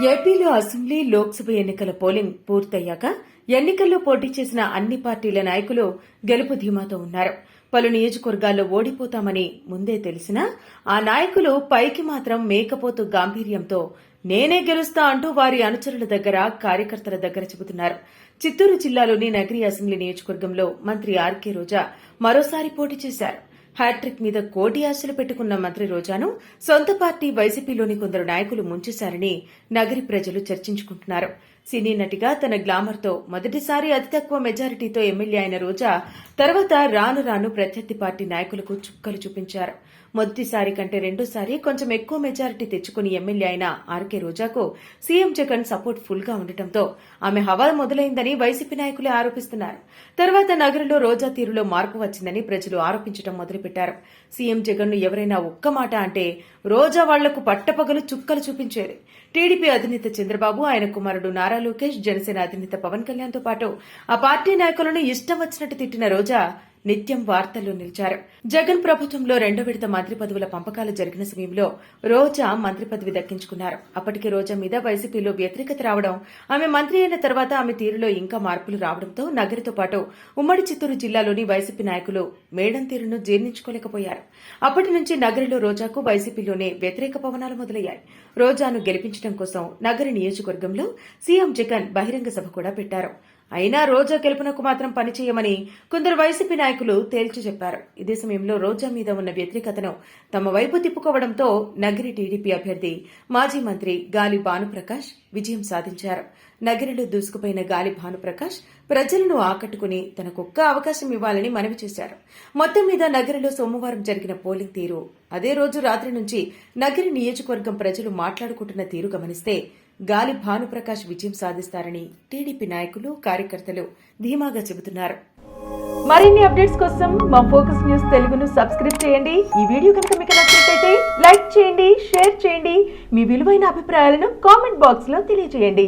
ఏపీలో అసెంబ్లీ లోక్సభ ఎన్నికల పోలింగ్ పూర్తయ్యాక ఎన్నికల్లో పోటీ చేసిన అన్ని పార్టీల నాయకులు గెలుపు ధీమాతో ఉన్నారు. పలు నియోజకవర్గాల్లో ఓడిపోతామని ముందే తెలిసినా ఆ నాయకులు పైకి మాత్రం మేకపోతు గాంభీర్యంతో నేనే గెలుస్తా అంటూ వారి అనుచరుల దగ్గర కార్యకర్తల దగ్గర చెబుతున్నారు. చిత్తూరు జిల్లాలోని నగరి అసెంబ్లీ నియోజకవర్గంలో మంత్రి ఆర్కే రోజా మరోసారి పోటీ చేశారు. హ్యాట్రిక్ మీద కోటి ఆశలు పెట్టుకున్న మంత్రి రోజాను సొంత పార్టీ వైసీపీలోని కొందరు నాయకులు ముంచేశారని నగరి ప్రజలు చర్చించుకుంటున్నారు. సినీ నటిగా తన గ్లామర్తో మొదటిసారి అతి తక్కువ మెజారిటీతో ఎమ్మెల్యే అయిన రోజా తర్వాత రాను రాను ప్రత్యర్థి పార్టీ నాయకులకు చుక్కలు చూపించారు. మొదటిసారి కంటే రెండోసారి కొంచెం ఎక్కువ మెజారిటీ తెచ్చుకుని ఎమ్మెల్యే అయిన ఆర్కే రోజాకు సీఎం జగన్ సపోర్ట్ ఫుల్గా ఉండటంతో ఆమె హవా మొదలైందని వైసీపీ నాయకులే ఆరోపిస్తున్నారు. తర్వాత నగరంలో రోజా తీరులో మార్పు వచ్చిందని ప్రజలు ఆరోపించడం మొదలుపెట్టారు. సీఎం జగన్ను ఎవరైనా ఒక్క మాట అంటే రోజా వాళ్ళకు పట్టపగలు చుక్కలు చూపించేది. టీడీపీ అధినేత చంద్రబాబు ఆయన కుమారుడు నారా లోకేష్ జనసేన అధినేత పవన్ కళ్యాణ్తో పాటు ఆ పార్టీ నాయకులను ఇష్టం వచ్చినట్టు తిట్టిన రోజా నిత్యం వార్తల్లో నిలిచారు. జగన్ ప్రభుత్వంలో రెండో విడత మంత్రి పదవుల పంపకాలు జరిగిన సమయంలో రోజా మంత్రి పదవి దక్కించుకున్నారు. అప్పటికి రోజా మీద వైసీపీలో వ్యతిరేకత రావడం ఆమె మంత్రి అయిన తర్వాత ఆమె తీరులో ఇంకా మార్పులు రావడంతో నగరితో పాటు ఉమ్మడి చిత్తూరు జిల్లాలోని వైసీపీ నాయకులు మేడం తీరును జీర్ణించుకోలేకపోయారు. అప్పటి నుంచి నగరిలో రోజాకు వైసీపీలోనే వ్యతిరేక పవనాలు మొదలయ్యాయి. రోజాను గెలిపించడం కోసం నగరి నియోజకవర్గంలో సీఎం జగన్ బహిరంగ సభ కూడా పెట్టారు. అయినా రోజా గెలుపునకు మాత్రం పనిచేయమని కొందరు వైసీపీ నాయకులు తేల్చి చెప్పారు. ఇదే సమయంలో రోజా మీద ఉన్న వ్యతిరేకతను తమ వైపు తిప్పుకోవడంతో నగిరి టీడీపీ అభ్యర్థి మాజీ మంత్రి గాలి భానుప్రకాష్ విజయం సాధించారు. నగరిలో దూసుకుపోయిన గాలి భానుప్రకాష్ ప్రజలను ఆకట్టుకుని తనకొక్క అవకాశం ఇవ్వాలని మనవి చేశారు. మొత్తం మీద నగరంలో సోమవారం జరిగిన పోలింగ్ తీరు అదే రోజు రాత్రి నుంచి నగర నియోజకవర్గం ప్రజలు మాట్లాడుకుంటున్న తీరు గమనిస్తే గాలి భానుప్రకాష్ విజయం సాధిస్తారని టీడీపీ నాయకులు కార్యకర్తలు ధీమాగా చెబుతున్నారు. మరిన్ని అప్డేట్స్ కోసం మా ఫోకస్ న్యూస్ తెలుగును సబ్స్క్రైబ్ చేయండి. ఈ వీడియో కనుక మీకు నచ్చినట్లయితే లైక్ చేయండి షేర్ చేయండి. మీ విలువైన అభిప్రాయాలను కామెంట్ బాక్స్లో తెలియజేయండి.